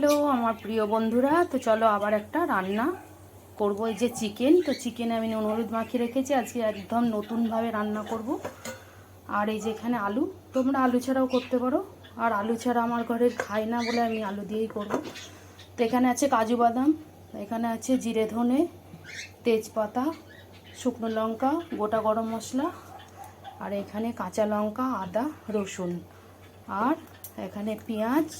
Hello, আমার প্রিয় বন্ধুরা। তো চলো আবার একটা রান্না করব। এই যে চিকেন, তো চিকেন আমি নুন হলুদ মাখিয়ে রেখেছি। আজকে একদম নতুনভাবে রান্না করব। আর এই যে এখানে আলু, তোমরা আলু ছাড়াও করতে পারো। আর আলু ছাড়া আমার ঘরে খায় না বলে আমি আলু দিয়েই করব। তো এখানে আছে কাজু বাদাম, এখানে আছে জিরে ধনে, তেজপাতা, শুকনো লঙ্কা, গোটা গরম মশলা, আর এখানে কাঁচা লঙ্কা, আদা, রসুন। আর এখানে পেঁয়াজ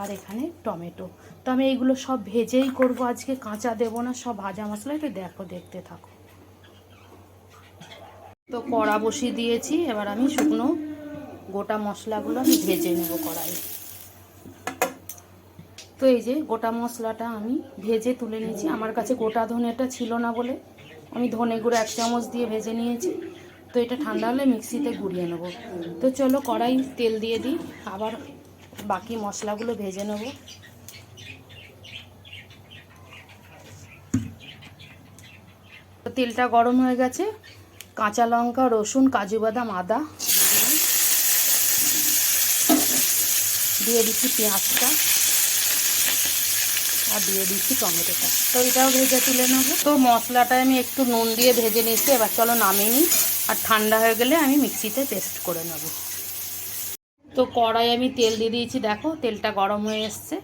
আর এখানে টমেটো। তো আমি এইগুলো সব ভেজেই করব আজকে, কাঁচা দেবো না, সব ভাজা মশলা একটু দেখো, দেখতে থাকো। তো কড়া বসিয়ে দিয়েছি, এবার আমি শুকনো গোটা মশলাগুলো আমি ভেজে নেব কড়াই তো এই যে গোটা মশলাটা আমি ভেজে তুলে নিয়েছি। আমার কাছে গোটা ধনেটা ছিল না বলে আমি ধনে গুঁড়ো এক চামচ দিয়ে ভেজে নিয়েছি। তো এটা ঠান্ডা হলে মিক্সিতে গুঁড়িয়ে নেব। তো চলো কড়াই তেল দিয়ে দিই, আবার বাকি মশলাগুলো ভেজে নেব। তেলটা গরম হয়ে গেছে। কাঁচা লঙ্কা, রসুন, কাজু বাদাম, আদা। দিয়ে দিচ্ছি পেঁয়াজটা। আর দিয়ে দিচ্ছি টমেটোটা। তো এটাও ভেজে তুলে নেব। তো মশলাটা আমি একটু নুন দিয়ে ভেজে নিচ্ছি। এবার চলো নামিয়ে নিই। আর ঠান্ডা হয়ে গেলে আমি মিক্সিতে পেস্ট করে নেব। তো কড়াই আমি তেল দিয়ে দিয়েছি, দেখো তেলটা গরম হয়ে এসছে।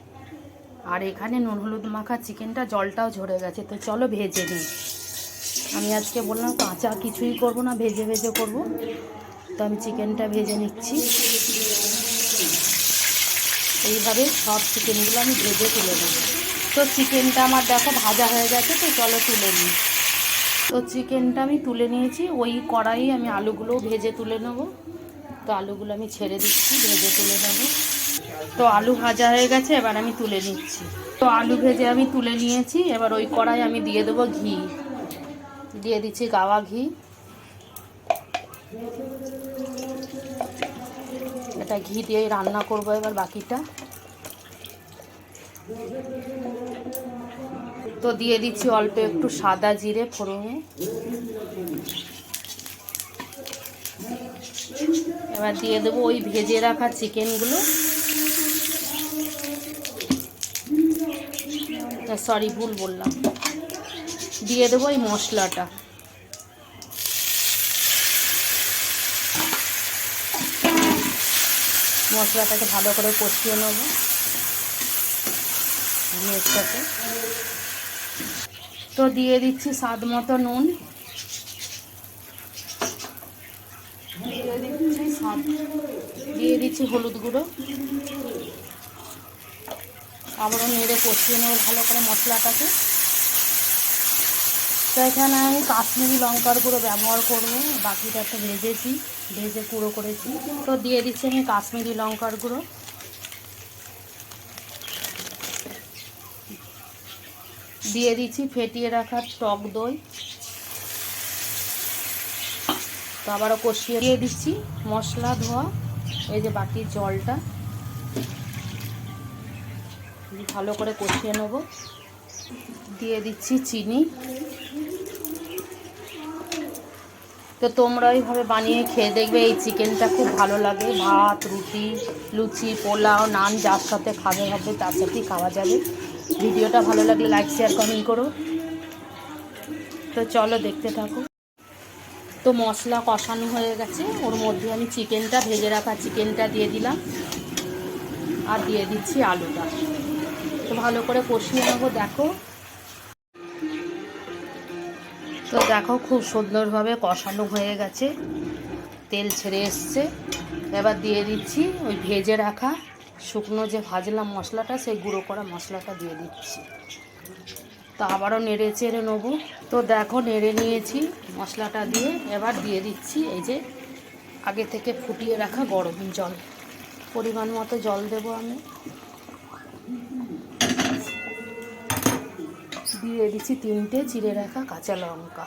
আর এখানে নুন, হলুদ মাখা চিকেনটা জলটাও ঝরে গেছে, তো চলো ভেজে নিই। আমি আজকে বললাম কাঁচা কিছুই করব না, ভেজে ভেজে করব। তো আমি চিকেনটা ভেজে নিচ্ছি। এইভাবে সব চিকেনগুলো আমি ভেজে তুলে নেব। তো চিকেনটা আমার দেখো ভাজা হয়ে গেছে, তো চলো তুলে নিই। তো চিকেনটা আমি তুলে নিয়েছি, ওই কড়াই আমি আলুগুলোও ভেজে তুলে নেব। তো আলুগুলো আমি ছেড়ে দিচ্ছি, ভেজে তুলে নেব। তো আলু ভাজা হয়ে গেছে, এবার আমি তুলে নিচ্ছি। তো আলু ভেজে আমি তুলে নিয়েছি, এবার ওই কড়াই আমি দিয়ে দেবো ঘি। দিয়ে দিচ্ছি গাওয়া ঘি। এটা ঘি দিয়েই রান্না করব এবার বাকিটা। তো দিয়ে দিচ্ছি অল্প একটু সাদা জিরে ফোড়নে। এবার দিয়ে দেবো ওই ভেজে রাখা চিকেনগুলো। সরি ভুল বললাম। দিয়ে দেবো এই মশলাটা। মশলাটাকে ভালো করে কষিয়ে নেব। মেজটাকে তো দিয়ে দিচ্ছি স্বাদ মতো নুন দিয়ে স্বাদ দিয়ে দিচ্ছি হলুদ গুঁড়ো। আবারও নেড়ে কষিয়ে নেব ভালো করে মশলাটাকে। তো এখানে আমি কাশ্মীরি লঙ্কার গুঁড়ো ব্যবহার করব, বাকিটা তো ভেজেছি, ভেজে গুঁড়ো করেছি। তো দিয়ে দিচ্ছি আমি কাশ্মীরি লঙ্কার গুঁড়ো। দিয়ে দিচ্ছি ফেটিয়ে রাখা টক দই। তো আবারও কষিয়ে দিয়ে দিচ্ছি। মশলা, ধোয়া, এই যে বাকি জলটা। ভালো করে কষিয়ে নেব। দিয়ে দিচ্ছি চিনি। তো তোমরা এইভাবে বানিয়ে খেয়ে দেখবে, এই চিকেনটা খুব ভালো লাগে। ভাত, রুটি, লুচি, পোলাও, নান যার সাথে খাবে হবে, তার সাথেই খাওয়া যাবে। ভিডিওটা ভালো লাগলে লাইক শেয়ার কমেন্ট করো। তো চলো দেখতে থাকো। তো মশলা কষানো হয়ে গেছে। ওর মধ্যে আমি চিকেনটা ভেজে রাখা চিকেনটা দিয়ে দিলাম। আর দিয়ে দিচ্ছি আলুটা। তো ভালো করে কষিয়ে নেব, দেখো। তো দেখো খুব সুন্দরভাবে কষানো হয়ে গেছে। তেল ছেড়ে এসছে। এবার দিয়ে দিচ্ছি ওই ভেজে রাখা শুকনো যে ভাজলাম মশলাটা, সেই গুঁড়ো করা মশলাটা দিয়ে দিচ্ছি। তো আবারও নেড়ে চেড়ে নেব। তো দেখো, নেড়ে নিয়েছি মশলাটা দিয়ে। এবার দিয়ে দিচ্ছি এই যে আগে থেকে ফুটিয়ে রাখা গরম জল। পরিমাণ মতো জল দেবো আমি। দিয়ে দিচ্ছি তিনটে চিড়ে রাখা কাঁচা লঙ্কা।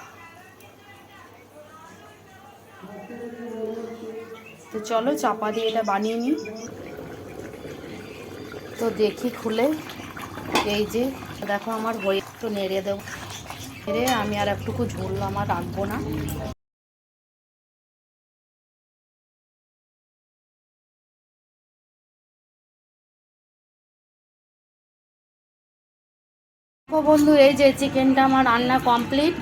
তো চলো, চাপা দিয়ে এটা বানিয়ে নিই। তো দেখি খুলে এই যে, দেখো আমার হয়ে একটু নেড়ে দেবো। নেড়ে আমি আর একটুকু ঝোল আমার রাখব না। ও বন্ধু, এই যে চিকেনটা আমার রান্না কমপ্লিট।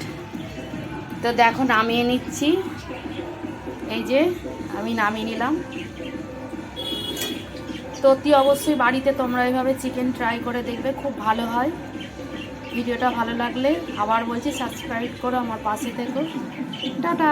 তো দেখো, নামিয়ে নিচ্ছি। এই যে, আমি নামিয়ে নিলাম। তো অতি অবশ্যই বাড়িতে তোমরা এভাবে চিকেন ট্রাই করে দেখবে, খুব ভালো হয়। ভিডিওটা ভালো লাগলে আবার বলছি সাবস্ক্রাইব করো আমার পাশে থেকো। টাটা!